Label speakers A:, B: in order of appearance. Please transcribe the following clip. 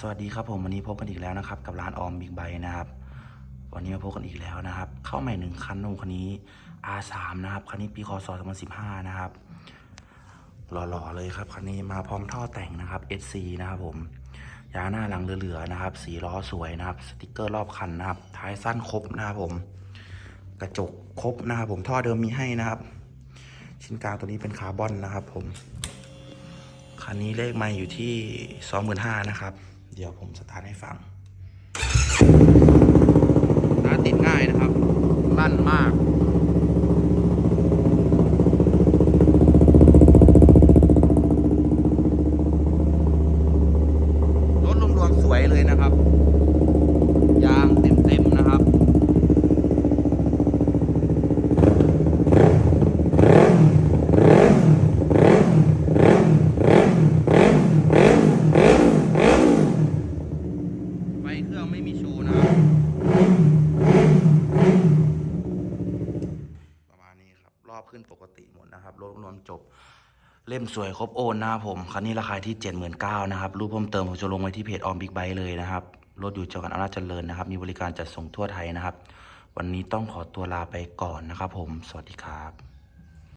A: สวัสดีครับผมวันนี้พบกันอีกแล้วนะครับ กับร้านออมบิ๊กไบนะครับวันนี้มาพบกันอีกแล้วนะครับ เข้าใหม่หนึ่งคันนุ่คันนี้ R3 นะครับคันนี้ปีคศ2015 นะครับ หล่อๆเลยครับคันนี้มาพร้อมท่อแต่งนะครับ SC นะครับผมยาหน้าหลังเหลือๆนะครับสีล้อสวยนะครับ สติกเกอร์รอบคันนะครับ ท้ายสั้นครบนะครับผม กระจกครบนะครับผมท่อเดิมมีให้นะครับ ชิ้นกลางตัวนี้เป็นคาร์บอนนะครับ ผม คันนี้เลขไม่อยู่ที่สองหมื่นห้านะครับ เดี๋ยวผมสตาร์ทให้ฟังสตาร์ติดง่ายนะครับ ลั่นมากรถรวมๆสวยเลยนะครับ ยางเต็มๆนะครับ ไฟเครื่องไม่มีโชว์นะครับ ประมาณนี้ครับ รอบ ขึ้นปกติหมดนะครับรถรวมจบ เล่มสวยครบโอนนะครับผมคันนี้ราคาที่ 79,000นะครับรูปเพิ่มเติมผมจะลงไว้ที่เพจออมบิ๊กไบเลยนะครับรถอยู่จังหวัดอำนาจเจริญนะครับ มีบริการจัดส่งทั่วไทยนะครับ วันนี้ต้องขอตัวลาไปก่อนนะครับผม สวัสดีครับ